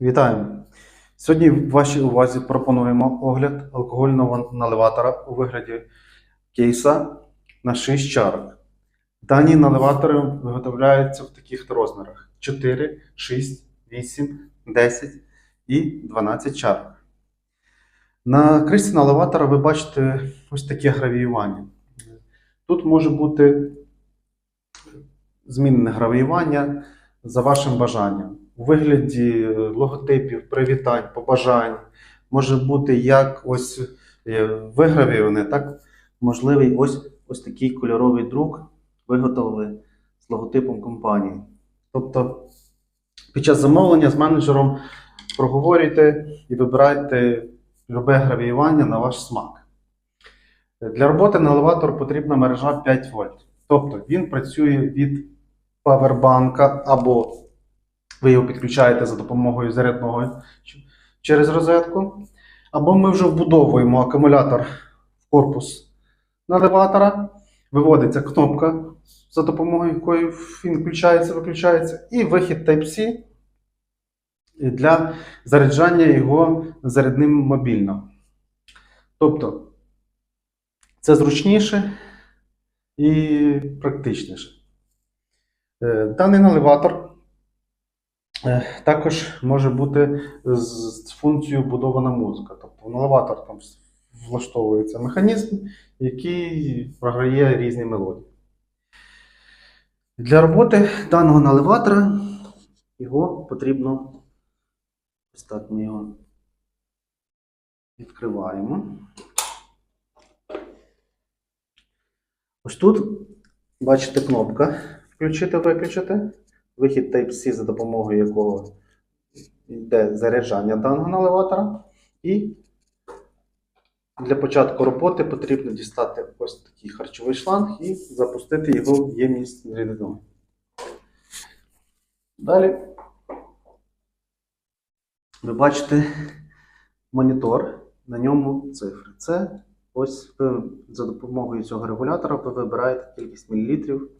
Вітаємо! Сьогодні в вашій увазі пропонуємо огляд алкогольного наливатора у вигляді кейса на 6 чарок. Дані наливатори виготовляються в таких розмірах: 4, 6, 8, 10 і 12 чарок. На кришці наливатора ви бачите ось таке гравіювання. Тут може бути змінне гравіювання за вашим бажанням. У вигляді е, логотипів, привітань, побажань може бути як ось е, вигравіюване, так можливий ось, ось такий кольоровий друк, виготовили з логотипом компанії. Тобто під час замовлення з менеджером проговорюйте і вибирайте любе гравіювання на ваш смак. Для роботи на елеватор потрібна мережа 5 вольт. Тобто він працює від павербанка або ви його підключаєте за допомогою зарядного через розетку. Або ми вже вбудовуємо акумулятор в корпус наливатора, виводиться кнопка, за допомогою якої він включається, виключається, і вихід Type-C для заряджання його зарядним мобільно. Тобто це зручніше і практичніше. Е, Даний наливатор також може бути з функцією будована музика. Тобто в наливатор там влаштовується механізм, який програє різні мелодії. Для роботи даного наливатора його потрібно ось його відкриваємо. Ось тут бачите кнопка включити-виключити, вихід Type-C, за допомогою якого йде заряджання даного наливатора. І для початку роботи потрібно дістати ось такий харчовий шланг і запустити його в ємність з рідиною. Далі ви бачите монітор, на ньому цифри. Це ось ви за допомогою цього регулятора ви вибираєте кількість мілілітрів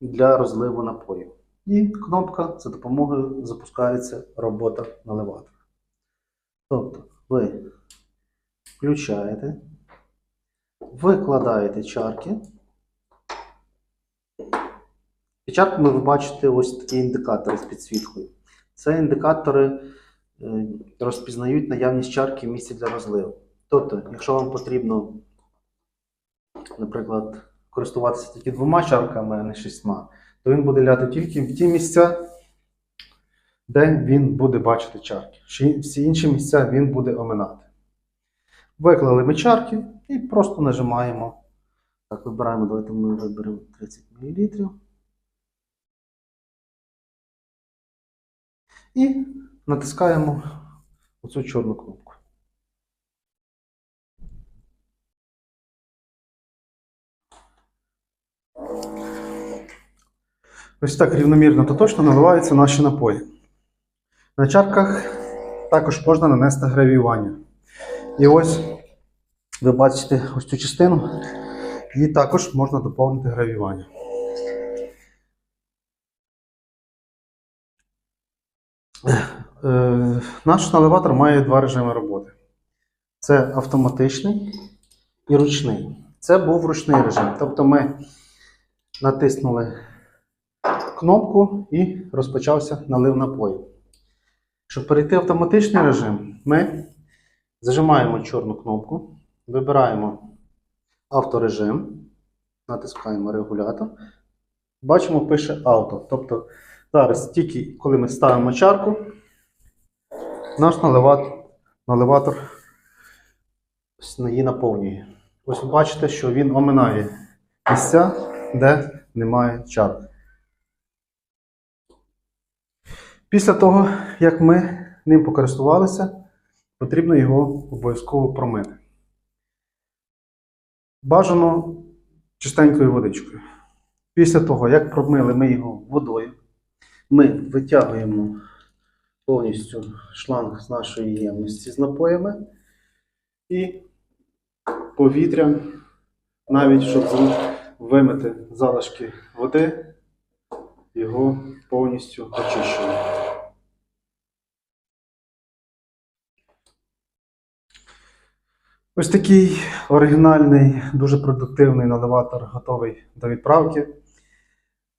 для розливу напою. І кнопка за допомогою запускається робота наливатора. Тобто ви включаєте, викладаєте чарки. Під чарками ви бачите ось такі індикатори з підсвіткою. Це індикатори е, розпізнають наявність чарки в місці для розливу. Тобто, якщо вам потрібно, наприклад, користуватися тільки двома чарками, а не шістьма, то він буде ляти тільки в ті місця, де він буде бачити чарки. Всі інші місця він буде оминати. Виклали ми чарки і просто нажимаємо. Так, вибираємо, давайте ми виберемо 30 мл. І натискаємо оцю чорну кнопку. Ось так рівномірно та точно наливаються наші напої. На чарках також можна нанести гравіювання. І ось ви бачите ось цю частину, її також можна доповнити гравіювання. Е, Наш наливатор має два режими роботи: це автоматичний і ручний. Це був ручний режим. Тобто ми натиснули кнопку і розпочався налив напою. Щоб перейти в автоматичний режим, ми зажимаємо чорну кнопку, вибираємо авторежим, натискаємо регулятор. Бачимо, пише авто. Тобто зараз тільки коли ми ставимо чарку, наш наливатор, наливатор її наповнює. Ось ви бачите, що він оминає місця, де немає чарки. Після того, як ми ним покористувалися, потрібно його обов'язково промити. Бажано чистенькою водичкою. Після того, як промили ми його водою, ми витягуємо повністю шланг з нашої ємності з напоями і повітря, навіть щоб вимити залишки води, його повністю очищуємо. Ось такий оригінальний, дуже продуктивний наливатор готовий до відправки.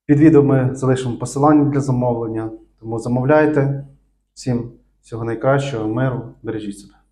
Під відео ми залишимо посилання для замовлення, тому замовляйте. Всім всього найкращого, миру, бережіть себе.